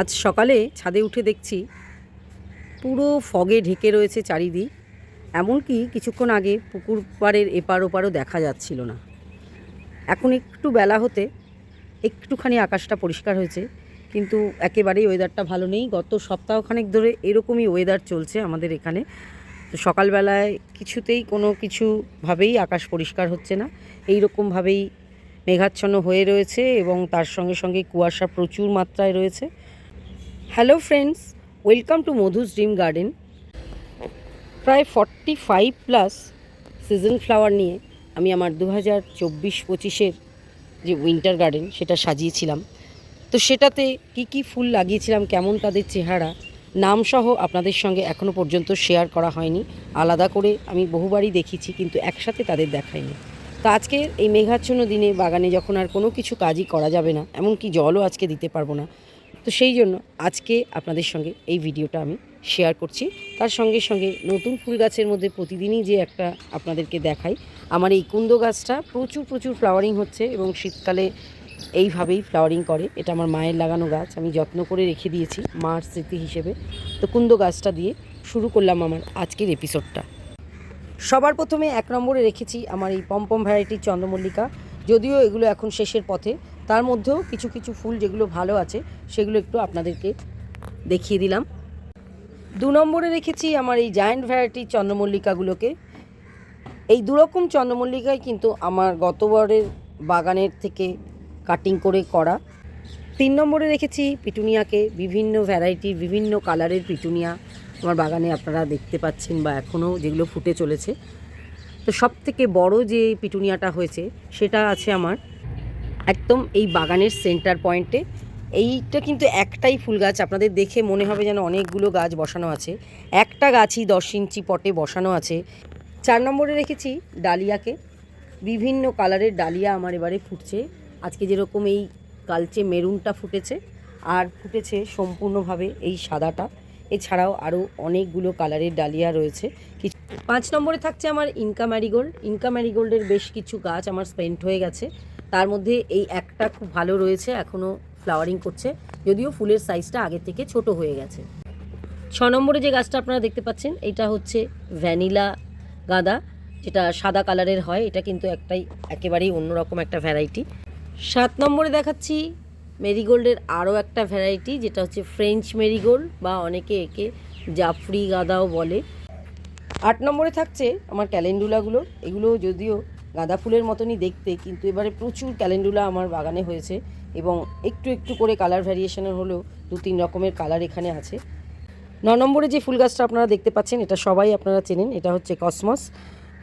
আজ সকালে ছাদে উঠে দেখছি পুরো ফগে ঢেকে রয়েছে চারিদিক। এমনকি কিছুক্ষণ আগে পুকুর পাড়ের এপার ওপারও দেখা যাচ্ছিল না। এখন একটু বেলা হতে একটুখানি আকাশটা পরিষ্কার হয়েছে, কিন্তু একেবারেই ওয়েদারটা ভালো নেই। গত সপ্তাহখানেক ধরে এরকমই ওয়েদার চলছে আমাদের এখানে। তো সকালবেলায় কিছুতেই কোনো কিছুভাবেই আকাশ পরিষ্কার হচ্ছে না। এই রকমভাবেই মেঘাচ্ছন্ন হয়ে রয়েছে এবং তার সঙ্গে সঙ্গে কুয়াশা প্রচুর মাত্রায় রয়েছে। Hello friends welcome to Madhu's dream garden প্রায় forty five plus season flower নিয়ে আমি আমার দু হাজার চব্বিশ পঁচিশের যে উইন্টার গার্ডেন সেটা সাজিয়েছিলাম। তো সেটাতে কি কি ফুল লাগিয়েছিলাম কেমন তাদের চেহারা, নামসহ আপনাদের সঙ্গে এখনও পর্যন্ত শেয়ার করা হয়নি। আলাদা করে আমি বহুবারই দেখেছি কিন্তু একসাথে তাদের দেখাইনি। তো আজকের এই মেঘাচ্ছন্ন দিনে বাগানে যখন আর কোনো কিছু কাজই করা যাবে না, এমনকি জলও আজকে দিতে পারব না তো সেই জন্য আজকে আপনাদের সঙ্গে এই ভিডিওটা আমি শেয়ার করছি। তার সঙ্গে সঙ্গে নতুন ফুল গাছের মধ্যে প্রতিদিনই যে একটা আপনাদেরকে দেখাই, আমার এই কুন্দ গাছটা প্রচুর প্রচুর ফ্লাওয়ারিং হচ্ছে এবং শীতকালে এইভাবেই ফ্লাওয়ারিং করে। এটা আমার মায়ের লাগানো গাছ, আমি যত্ন করে রেখে দিয়েছি মার স্মৃতি হিসেবে। তো কুন্দ গাছটা দিয়ে শুরু করলাম আমার আজকের এপিসোডটা সবার প্রথমে এক নম্বরে রেখেছি আমার এই পম্পম ভ্যারাইটির চন্দ্রমল্লিকা। যদিও এগুলো এখন শেষের পথে তার মধ্যেও কিছু কিছু ফুল যেগুলো ভালো আছে, সেগুলো একটু আপনাদেরকে দেখিয়ে দিলাম। দু নম্বরে রেখেছি আমার এই জায়ান্ট ভ্যারাইটির চন্দ্রমল্লিকাগুলোকে। এই দুরকম চন্দ্রমল্লিকাই কিন্তু আমার গতবারের বাগানের থেকে কাটিং করে করা। তিন নম্বরে রেখেছি পিটুনিয়াকে, বিভিন্ন ভ্যারাইটির বিভিন্ন কালারের পিটুনিয়া। আমার বাগানে আপনারা দেখতে পাচ্ছেন বা এখনও যেগুলো ফুটে চলেছে। তো সব থেকে বড় যে পিটুনিয়াটা হয়েছে, সেটা আছে আমার একদম এই বাগানের সেন্টার পয়েন্টে এইটা কিন্তু একটাই ফুল গাছ, আপনাদের দেখে মনে হবে যেন অনেকগুলো গাছ বসানো আছে। একটা গাছই দশ ইঞ্চি পটে বসানো আছে। চার নম্বরে রেখেছি ডালিয়াকে। বিভিন্ন কালারের ডালিয়া আমার এবারে ফুটছে। আজকে যেরকম এই কালচে মেরুনটা ফুটেছে, আর ফুটেছে সম্পূর্ণভাবে এই সাদাটা। এছাড়াও আরও অনেকগুলো কালারের ডালিয়া রয়েছে। কিছু পাঁচ নম্বরে থাকছে আমার ইনকা ম্যারিগোল্ড। ইনকা ম্যারিগোল্ডের বেশ কিছু গাছ আমার স্পেন্ট হয়ে গেছে। তার মধ্যে এই একটা খুব ভালো রয়েছে এখনও ফ্লাওয়ারিং করছে। যদিও ফুলের সাইজটা আগের থেকে ছোট হয়ে গেছে। ছ নম্বরে যে গাছটা আপনারা দেখতে পাচ্ছেন, এটা হচ্ছে ভ্যানিলা গাঁদা, যেটা সাদা কালারের হয়। এটা কিন্তু একটাই একেবারেই অন্যরকম একটা ভ্যারাইটি সাত নম্বরে দেখাচ্ছি মেরিগোল্ডের আরও একটা ভ্যারাইটি যেটা হচ্ছে ফ্রেঞ্চ মেরিগোল্ড, বা অনেকে একে জাফরি গাঁদাও বলে। আট নম্বরে থাকছে আমার ক্যালেন্ডুলাগুলো। এগুলো যদিও গাঁদা ফুলের মতনই দেখতে, কিন্তু এবারে প্রচুর ক্যালেন্ডুলা আমার বাগানে হয়েছে এবং একটু একটু করে কালার ভ্যারিয়েশনের হলেও দু তিন রকমের কালার এখানে আছে। ন নম্বরে যে ফুল গাছটা আপনারা দেখতে পাচ্ছেন, এটা সবাই আপনারা চেনেন, এটা হচ্ছে কসমস।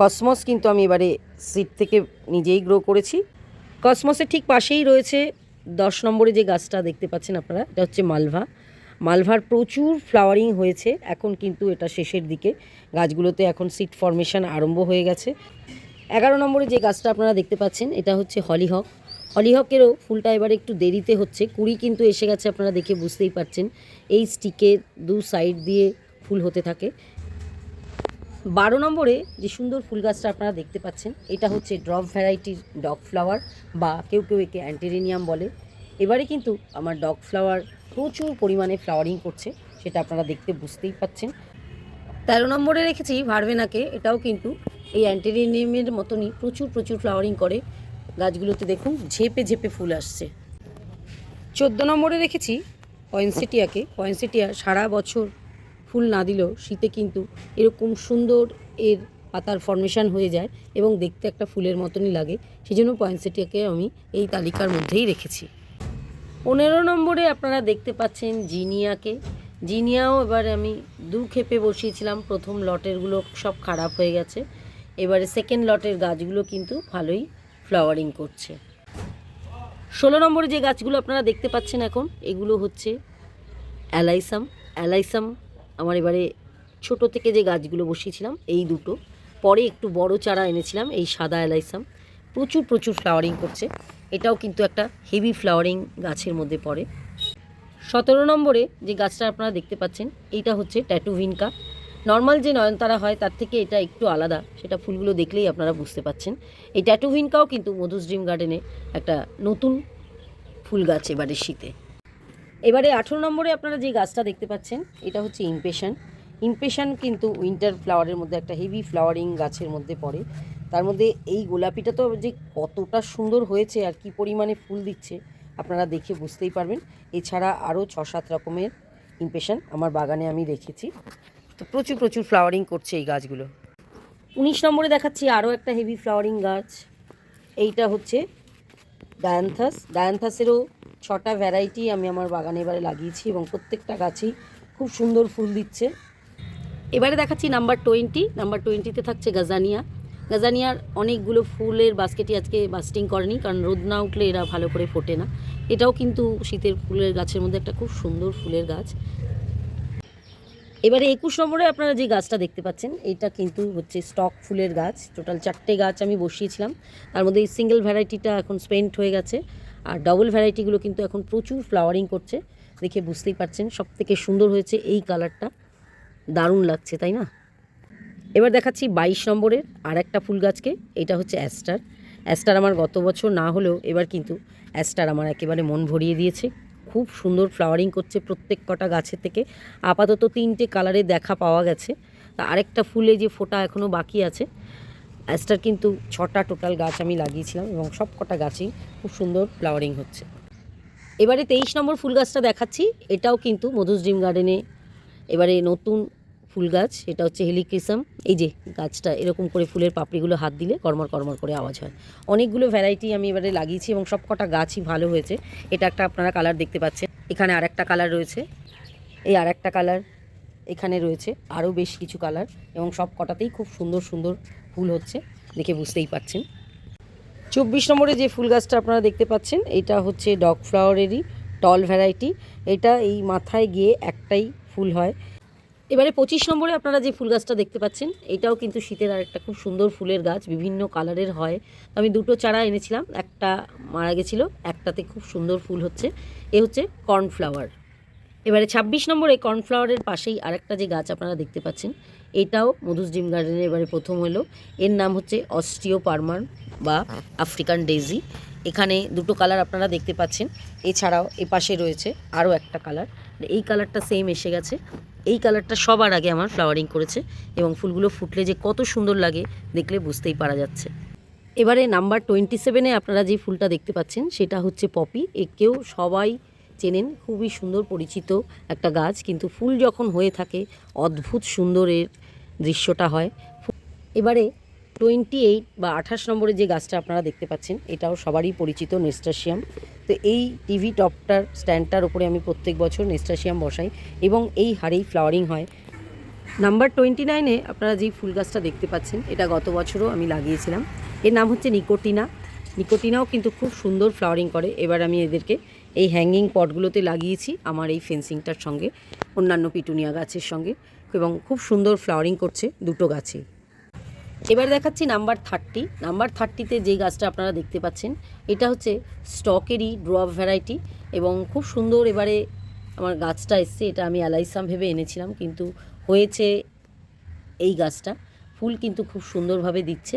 কসমস কিন্তু আমি এবারে সিট থেকে নিজেই গ্রো করেছি। কসমসের ঠিক পাশেই রয়েছে দশ নম্বরে যে গাছটা দেখতে পাচ্ছেন আপনারা, এটা হচ্ছে মালভা। মালভার প্রচুর ফ্লাওয়ারিং হয়েছে, এখন কিন্তু এটা শেষের দিকে। গাছগুলোতে এখন সিট ফর্মেশন আরম্ভ হয়ে গেছে। এগারো নম্বরে যে গাছটা আপনারা দেখতে পাচ্ছেন, এটা হচ্ছে হলিহক। হলিহকেরও ফুলটা এবার একটু দেরিতে হচ্ছে, কুড়ি কিন্তু এসে গেছে আপনারা দেখে বুঝতেই পারছেন। এই স্টিকের দু সাইড দিয়ে ফুল হতে থাকে। বারো নম্বরে যে সুন্দর ফুল গাছটা আপনারা দেখতে পাচ্ছেন, এটা হচ্ছে ড্রপ ভ্যারাইটির ডগ ফ্লাওয়ার বা কেউ কেউ একে অ্যান্টেরিনিয়াম বলে। এবারে কিন্তু আমার ডগ ফ্লাওয়ার প্রচুর পরিমাণে ফ্লাওয়ারিং করছে, সেটা আপনারা দেখতে বুঝতেই পাচ্ছেন। তেরো নম্বরে রেখেছি ভারভেনাকে, এটাও কিন্তু এই অ্যান্টেরিনিয়ামের মতনই প্রচুর প্রচুর ফ্লাওয়ারিং করে। গাছগুলোতে দেখুন ঝেপে ঝেপে ফুল আসছে। চোদ্দ নম্বরে রেখেছি পয়েন্সেটিয়াকে পয়েন্সেটিয়া সারা বছর ফুল না দিলেও শীতে কিন্তু এরকম সুন্দর এর পাতার ফর্মেশন হয়ে যায় এবং দেখতে একটা ফুলের মতনই লাগে। সেই জন্য পয়েন্সেটিয়াকে আমি এই তালিকার মধ্যেই রেখেছি। পনেরো নম্বরে আপনারা দেখতে পাচ্ছেন জিনিয়াকে। জিনিয়াও এবার আমি দু ক্ষেপে বসিয়েছিলাম। প্রথম লটেরগুলো সব খারাপ হয়ে গেছে। এবারে সেকেন্ড লটের গাছগুলো কিন্তু ভালোই ফ্লাওয়ারিং করছে। ষোলো নম্বরে যে গাছগুলো আপনারা দেখতে পাচ্ছেন এখন, এগুলো হচ্ছে অ্যালাইসাম। অ্যালাইসাম আমার এবারে ছোট থেকে যে গাছগুলো বসিয়েছিলাম, এই দুটো। পরে একটু বড় চারা এনেছিলাম, এই সাদা অ্যালাইসাম। প্রচুর প্রচুর ফ্লাওয়ারিং করছে। এটাও কিন্তু একটা হেভি ফ্লাওয়ারিং গাছের মধ্যে পড়ে। সতেরো নম্বরে যে গাছটা আপনারা দেখতে পাচ্ছেন, এইটা হচ্ছে ট্যাটু ভিনকা নর্মাল যে নয়নতারা হয়, তার থেকে এটা একটু আলাদা। সেটা ফুলগুলো দেখলেই আপনারা বুঝতে পাচ্ছেন। এই ট্যাটু ভিনকাও কিন্তু মধুস ড্রিম গার্ডেনে একটা নতুন ফুল গাছ এবারে শীতে। এবারে আঠেরো নম্বরে আপনারা যে গাছটা দেখতে পাচ্ছেন, এটা হচ্ছে ইমপেশন ইমপেশন কিন্তু উইন্টার ফ্লাওয়ারের মধ্যে একটা হেভি ফ্লাওয়ারিং গাছের মধ্যে পড়ে। তার মধ্যে এই গোলাপিটা তো যে কতটা সুন্দর হয়েছে আর কি পরিমাণে ফুল দিচ্ছে, আপনারা দেখে বুঝতেই পারবেন। এছাড়া আরও ছ সাত রকমের ইমপেশন আমার বাগানে আমি রেখেছি। তো প্রচুর প্রচুর ফ্লাওয়ারিং করছে এই গাছগুলো। উনিশ নম্বরে দেখাচ্ছি আরও একটা হেভি ফ্লাওয়ারিং গাছ। এইটা হচ্ছে ডায়ান্থাস। ডায়ান্থাসেরও ছটা ভ্যারাইটি আমি আমার বাগানে এবারে লাগিয়েছি এবং প্রত্যেকটা গাছেই খুব সুন্দর ফুল দিচ্ছে। এবারে দেখাচ্ছি নাম্বার টোয়েন্টি নাম্বার টোয়েন্টিতে থাকছে গাজানিয়া। গাজানিয়ার অনেকগুলো ফুলের বাস্কেটই আজকে বাস্টিং করেনি, কারণ রোদ না উঠলে এরা ভালো করে ফোটে না। এটাও কিন্তু শীতের ফুলের গাছের মধ্যে একটা খুব সুন্দর ফুলের গাছ। এবারে একুশ নম্বরে আপনারা যে গাছটা দেখতে পাচ্ছেন, এটা কিন্তু হচ্ছে স্টক ফুলের গাছ। টোটাল চারটে গাছ আমি বসিয়েছিলাম। তার মধ্যে এই সিঙ্গেল ভ্যারাইটিটা এখন স্পেন্ট হয়ে গেছে। আর ডবল ভ্যারাইটিগুলো কিন্তু এখন প্রচুর ফ্লাওয়ারিং করছে। দেখে বুঝতেই পারছেন সব থেকে সুন্দর হয়েছে এই কালারটা দারুণ লাগছে, তাই না? এবার দেখাচ্ছি বাইশ নম্বরের আর একটা ফুল গাছকে। এটা হচ্ছে অ্যাস্টার। অ্যাস্টার আমার গত বছর না হলেও এবার কিন্তু অ্যাস্টার আমার একেবারে মন ভরিয়ে দিয়েছে। খুব সুন্দর ফ্লাওয়ারিং করছে প্রত্যেক কটা গাছের থেকে। আপাতত তিনটে কালারে দেখা পাওয়া গেছে। তা আরেকটা ফুলে যে ফোটা এখনও বাকি আছে অ্যাস্টার কিন্তু ছটা টোটাল গাছ আমি লাগিয়েছিলাম এবং সব কটা গাছেই খুব সুন্দর ফ্লাওয়ারিং হচ্ছে। এবারে তেইশ নম্বর ফুল গাছটা দেখাচ্ছি, এটাও কিন্তু মধুস ড্রিম গার্ডেনে এবারে নতুন ফুল গাছ, এটা হচ্ছে হেলিক্রিসাম। এই যে গাছটা, এরকম করে ফুলের পাপড়িগুলো হাত দিলে কর্মর কর্মর করে আওয়াজ হয়। অনেকগুলো ভ্যারাইটি আমি এবারে লাগিয়েছি এবং সব কটা গাছই ভালো হয়েছে। এটা একটা আপনারা কালার দেখতে পাচ্ছেন। এখানে আর একটা কালার রয়েছে। এই আর একটা কালার এখানে রয়েছে। আরও বেশ কিছু কালার এবং সব কটাতেই খুব সুন্দর সুন্দর ফুল হচ্ছে দেখে বুঝতেই পাচ্ছেন। চব্বিশ নম্বরে যে ফুল গাছটা আপনারা দেখতে পাচ্ছেন, এটা হচ্ছে ডগ ফ্লাওয়ারেরই টল ভ্যারাইটি এটা এই মাথায় গিয়ে একটাই ফুল হয়। এবারে পঁচিশ নম্বরে আপনারা যে ফুল গাছটা দেখতে পাচ্ছেন, এটাও কিন্তু শীতের আর একটা খুব সুন্দর ফুলের গাছ, বিভিন্ন কালারের হয়। আমি দুটো চারা এনেছিলাম, একটা মারা গেছিল, একটাতে খুব সুন্দর ফুল হচ্ছে, এ হচ্ছে কর্নফ্লাওয়ার। এবারে ছাব্বিশ নম্বরে কর্নফ্লাওয়ারের পাশেই আরেকটা যে গাছ আপনারা দেখতে পাচ্ছেন, এটাও মধুস ড্রিম গার্ডেনে এবারে প্রথম হলো, এর নাম হচ্ছে অস্টিও পারমান বা আফ্রিকান ডেজি এখানে দুটো কালার আপনারা দেখতে পাচ্ছেন। এছাড়াও এ পাশে রয়েছে আরও একটা কালার এই কালারটা সেম এসে গেছে। এই কালারটা সবার আগে আমার ফ্লাওয়ারিং করেছে এবং ফুলগুলো ফুটলে যে কত সুন্দর লাগে দেখলে বুঝতেই পারা যাচ্ছে। এবারে নাম্বার টোয়েন্টি সেভেনে আপনারা যে ফুলটা দেখতে পাচ্ছেন, সেটা হচ্ছে পপি একেও সবাই চেনেন, খুবই সুন্দর পরিচিত একটা গাছ, কিন্তু ফুল যখন হয়ে থাকে, অদ্ভুত সুন্দরের দৃশ্যটা হয়। এবারে টোয়েন্টি এইট বা আঠাশ নম্বরে যে গাছটা আপনারা দেখতে পাচ্ছেন, এটাও সবারই পরিচিত নেস্টাশিয়াম তো এই টিভি টপটার স্ট্যান্ডটার উপরে আমি প্রত্যেক বছর নেস্টাশিয়াম বসাই এবং এই হারেই ফ্লাওয়ারিং হয়। নাম্বার টোয়েন্টি নাইনে আপনারা যেই ফুল গাছটা দেখতে পাচ্ছেন, এটা গত বছরও আমি লাগিয়েছিলাম। এর নাম হচ্ছে নিকোটিনা। নিকোটিনাও কিন্তু খুব সুন্দর ফ্লাওয়ারিং করে। এবার আমি এদেরকে এই হ্যাঙ্গিং পটগুলোতে লাগিয়েছি আমার এই ফেন্সিংটার সঙ্গে, অন্যান্য পিটুনিয়া গাছের সঙ্গে এবং খুব সুন্দর ফ্লাওয়ারিং করছে দুটো গাছেই এবার দেখাচ্ছি নাম্বার থার্টি নাম্বার থার্টিতে যে গাছটা আপনারা দেখতে পাচ্ছেন, এটা হচ্ছে স্টকেরই ড্রপ ভ্যারাইটি এবং খুব সুন্দর এবারে আমার গাছটা এসছে, এটা আমি অ্যালাইসাম ভেবে এনেছিলাম, কিন্তু হয়েছে এই গাছটা। ফুল কিন্তু খুব সুন্দরভাবে দিচ্ছে,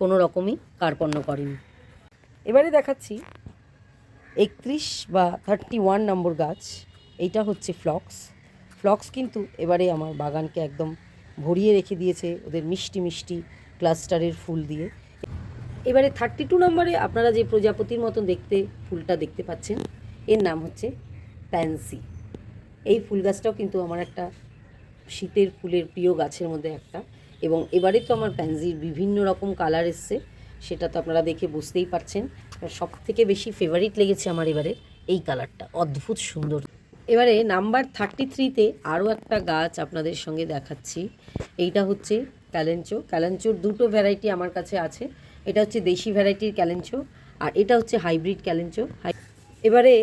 কোনো রকমই কার্পণ্য করেনি। এবারে দেখাচ্ছি একত্রিশ বা থার্টি ওয়ান নম্বর গাছ, এইটা হচ্ছে ফ্লক্স। ফ্লক্স কিন্তু এবারে আমার বাগানকে একদম ভরিয়ে রেখে দিয়েছে, ওদের মিষ্টি মিষ্টি ক্লাস্টারের ফুল দিয়ে। এবারে থার্টি টু নম্বরে আপনারা যে প্রজাপতির মতন দেখতে ফুলটা দেখতে পাচ্ছেন, এর নাম হচ্ছে প্যান্সি। এই ফুল গাছটাও কিন্তু আমার একটা শীতের ফুলের প্রিয় গাছের মধ্যে একটা। এবং এবারে তো আমার প্যান্সির বিভিন্ন রকম কালার এসছে, সেটা তো আপনারা দেখে বুঝতেই পারছেন। সব থেকে বেশি ফেভারিট লেগেছে আমার এবারে এই কালারটা, অদ্ভুত সুন্দর। এবারে নাম্বার থার্টি থ্রিতে আরও একটা গাছ আপনাদের সঙ্গে দেখাচ্ছি, এইটা হচ্ছে ক্যালেঞ্চো। ক্যালেঞ্চোর দুটো ভ্যারাইটি আমার কাছে আছে। এটা হচ্ছে দেশি ভ্যারাইটির ক্যালেঞ্চো আর এটা হচ্ছে হাইব্রিড ক্যালেঞ্চো। এবারে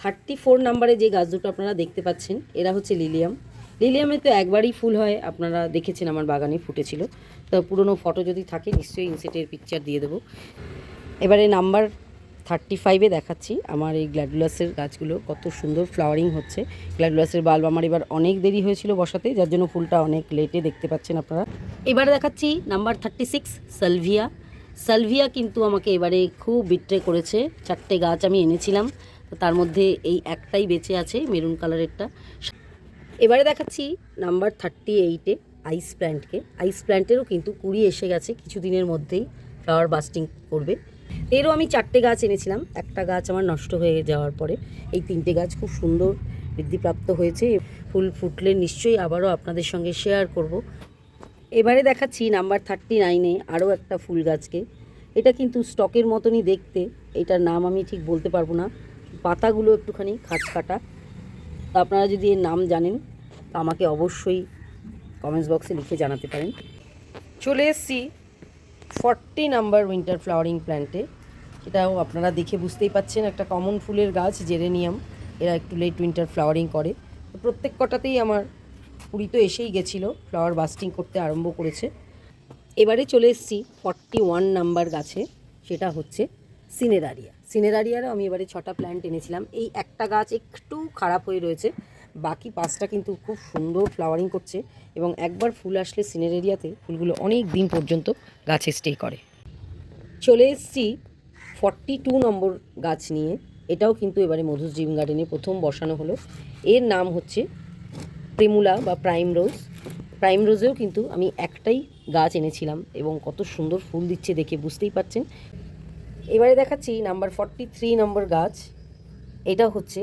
থার্টি ফোর নাম্বারে যে গাছ দুটো আপনারা দেখতে পাচ্ছেন, এরা হচ্ছে লিলিয়াম লিলিয়ামে তো একবারই ফুল হয়, আপনারা দেখেছেন আমার বাগানে ফুটেছিল। তো পুরনো ফটো যদি থাকে, নিশ্চয়ই ইনসেটের পিকচার দিয়ে দেবো। এবারে নাম্বার থার্টি ফাইভে দেখাচ্ছি আমার এই গ্ল্যাডুলাসের গাছগুলো, কত সুন্দর ফ্লাওয়ারিং হচ্ছে। গ্ল্যাডুলাসের বাল্ব আমার এবার অনেক দেরি হয়েছিল বসাতে, যার জন্য ফুলটা অনেক লেটে দেখতে পাচ্ছেন আপনারা। এবারে দেখাচ্ছি number thirty six salvia salvia কিন্তু আমাকে এবারে খুব বিট্রে করেছে। চারটে গাছ আমি এনেছিলাম, তার মধ্যে এই একটাই বেঁচে আছে মেরুন কালারেরটা এবারে দেখাচ্ছি নাম্বার থার্টি এইটে আইস প্ল্যান্টকে আইস প্ল্যান্টেরও কিন্তু কুড়ি এসে গেছে, কিছুদিনের মধ্যেই ফ্লাওয়ার বাস্টিং করবে। এরও আমি চারটে গাছ এনেছিলাম। একটা গাছ আমার নষ্ট হয়ে যাওয়ার পরে। এই তিনটে গাছ খুব সুন্দর বৃদ্ধিপ্রাপ্ত হয়েছে। ফুল ফুটলে নিশ্চয়ই আবারও আপনাদের সঙ্গে শেয়ার করব। এবারে দেখাচ্ছি নাম্বার থার্টি নাইনে আরও একটা ফুল গাছকে। এটা কিন্তু স্টকের মতনই দেখতে। এটার নাম আমি ঠিক বলতে পারব না। পাতাগুলো একটুখানি খাঁচ কাটা। আপনারা যদি এর নাম জানেন আমাকে অবশ্যই কমেন্টস বক্সে লিখে জানাতে পারেন। চলে এসেছি ফর্টি নাম্বার উইন্টার ফ্লাওয়ারিং প্ল্যান্টে। এটাও আপনারা দেখে বুঝতেই পাচ্ছেন, একটা কমন ফুলের গাছ, জেরেনিয়াম। এরা একটু লেট উইন্টার ফ্লাওয়ারিং করে। প্রত্যেক কটাতেই আমার পুরী তো এসেই গেছিল ফ্লাওয়ার বাস্টিং করতে আরম্ভ করেছে। এবারে চলে এসেছি ফর্টি ওয়ান নাম্বার গাছে, সেটা হচ্ছে সিনেরারিয়া। সিনেরারিয়ারও আমি এবারে ছটা প্ল্যান্ট এনেছিলাম। এই একটা গাছ একটু খারাপ হয়ে রয়েছে বাকি পাঁচটা কিন্তু খুব সুন্দর ফ্লাওয়ারিং করছে এবং একবার ফুল আসলে সিনেরারিয়াতে ফুলগুলো অনেক দিন পর্যন্ত গাছে স্টে করে। চলে এসেছি ফর্টি টু নম্বর গাছ নিয়ে। এটাও কিন্তু এবারে মধুস ড্রিম গার্ডেনে প্রথম বসানো হলো। এর নাম হচ্ছে প্রেমুলা বা প্রাইম রোজ প্রাইম রোজেও কিন্তু আমি একটাই গাছ এনেছিলাম এবং কত সুন্দর ফুল দিচ্ছে দেখে বুঝতেই পাচ্ছেন এবারে দেখাচ্ছি নাম্বার ফর্টি থ্রি নম্বর গাছ। এটা হচ্ছে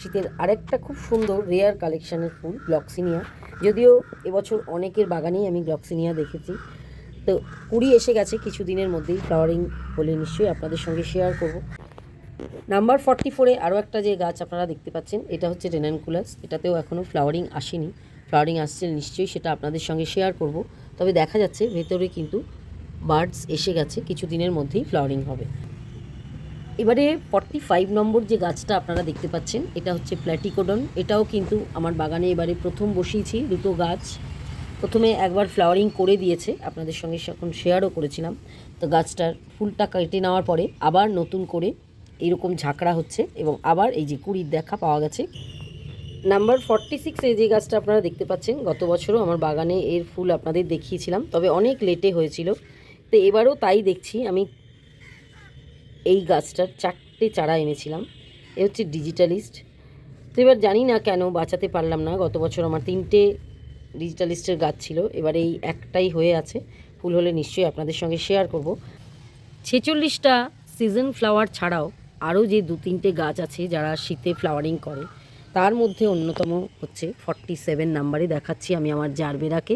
শীতের আরেকটা খুব সুন্দর রেয়ার কালেকশনের ফুল গ্লক্সিনিয়া যদিও এবছর অনেকের বাগানেই আমি গ্লক্সিনিয়া দেখেছি। তো কুড়ি এসে গেছে কিছু দিনের মধ্যেই ফ্লাওয়ারিং হলে নিশ্চয়ই আপনাদের সঙ্গে শেয়ার করব। নাম্বার ফর্টি ফোরে আরও একটা যে গাছ আপনারা দেখতে পাচ্ছেন, এটা হচ্ছে রেনানকুলাস এটাতেও এখনও ফ্লাওয়ারিং আসেনি। ফ্লাওয়ারিং আসছে নিশ্চয়ই, সেটা আপনাদের সঙ্গে শেয়ার করব। তবে দেখা যাচ্ছে, ভেতরে কিন্তু বার্ডস এসে গেছে কিছু দিনের মধ্যেই ফ্লাওয়ারিং হবে। এবারে ফর্টি ফাইভ নম্বর যে গাছটা আপনারা দেখতে পাচ্ছেন, এটা হচ্ছে প্ল্যাটিকোডন এটাও কিন্তু আমার বাগানে এবারে প্রথম বসিয়েছি দুটো গাছ। প্রথমে একবার ফ্লাওয়ারিং করে দিয়েছে, আপনাদের সঙ্গে এখন শেয়ারও করেছিলাম। তো গাছটার ফুলটা কেটে নেওয়ার পরে আবার নতুন করে এইরকম ঝাঁকড়া হচ্ছে এবং আবার এই যে কুড়ির দেখা পাওয়া গেছে। নাম্বার ফর্টি সিক্সে যে গাছটা আপনারা দেখতে পাচ্ছেন, গত বছরও আমার বাগানে এর ফুল আপনাদের দেখিয়েছিলাম, তবে অনেক লেটে হয়েছিল। তো এবারও তাই দেখছি, আমি এই গাছটার চারটে চারা এনেছিলাম। এ হচ্ছে ডিজিটালিস্ট তো এবার জানি না কেন বাঁচাতে পারলাম না, গত বছর আমার তিনটে ডিজিটালিস্টের গাছ ছিল। এবার এই একটাই হয়ে আছে। ফুল হলে নিশ্চয়ই আপনাদের সঙ্গে শেয়ার করব। ছেচল্লিশটা সিজন ফ্লাওয়ার ছাড়াও আরও যে দু তিনটে গাছ আছে যারা শীতে ফ্লাওয়ারিং করে, তার মধ্যে অন্যতম হচ্ছে ফর্টি সেভেন নাম্বারে দেখাচ্ছি আমি আমার জারবেরাকে।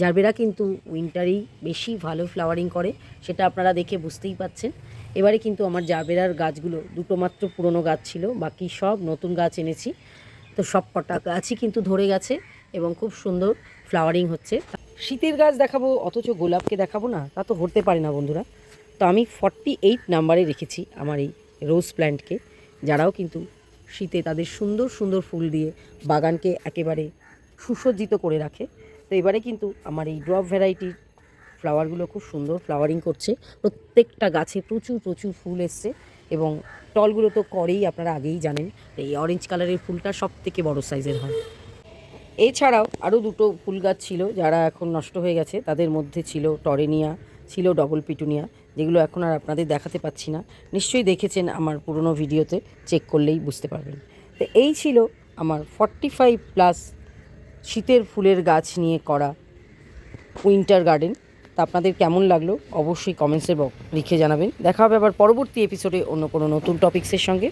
জারবেরা কিন্তু উইন্টারেই বেশি ভালো ফ্লাওয়ারিং করে, সেটা আপনারা দেখে বুঝতেই পাচ্ছেন। এবারে কিন্তু আমার জারবেরার গাছগুলো দুটো মাত্র পুরনো গাছ ছিল, বাকি সব নতুন গাছ এনেছি। তো সব কটা গাছই কিন্তু ধরে গেছে এবং খুব সুন্দর ফ্লাওয়ারিং হচ্ছে। শীতের গাছ দেখাবো, অথচ গোলাপকে দেখাবো না, তা তো হতে পারে না বন্ধুরা। তো আমি ফর্টি এইট নাম্বারে রেখেছি আমার এই রোজ প্ল্যান্টকে যারাও কিন্তু শীতে তাদের সুন্দর সুন্দর ফুল দিয়ে বাগানকে একেবারে সুসজ্জিত করে রাখে। তো এবারে কিন্তু আমার এই ড্রপ ভ্যারাইটির ফ্লাওয়ারগুলো খুব সুন্দর ফ্লাওয়ারিং করছে। প্রত্যেকটা গাছে প্রচুর প্রচুর ফুল এসছে এবং টলগুলো তো করেই আপনারা আগেই জানেন। এই অরেঞ্জ কালারের ফুলটা সব থেকে বড়ো সাইজের হয়। এছাড়াও আরও দুটো ফুল গাছ ছিল যারা এখন নষ্ট হয়ে গেছে। তাদের মধ্যে ছিল টরেনিয়া ছিল ডবল পিটুনিয়া যেগুলো এখন আর আপনাদের দেখাতে পাচ্ছি না। নিশ্চয়ই দেখেছেন আমার পুরনো ভিডিওতে চেক করলেই বুঝতে পারবেন। তো এই ছিল আমার ফর্টি ফাইভ প্লাস শীতের ফুলের গাছ নিয়ে করা উইন্টার গার্ডেন তা আপনাদের কেমন লাগল? অবশ্যই কমেন্টসে লিখে জানাবেন। দেখা হবে আবার পরবর্তী এপিসোডে অন্য কোনো নতুন টপিক্সের সঙ্গে।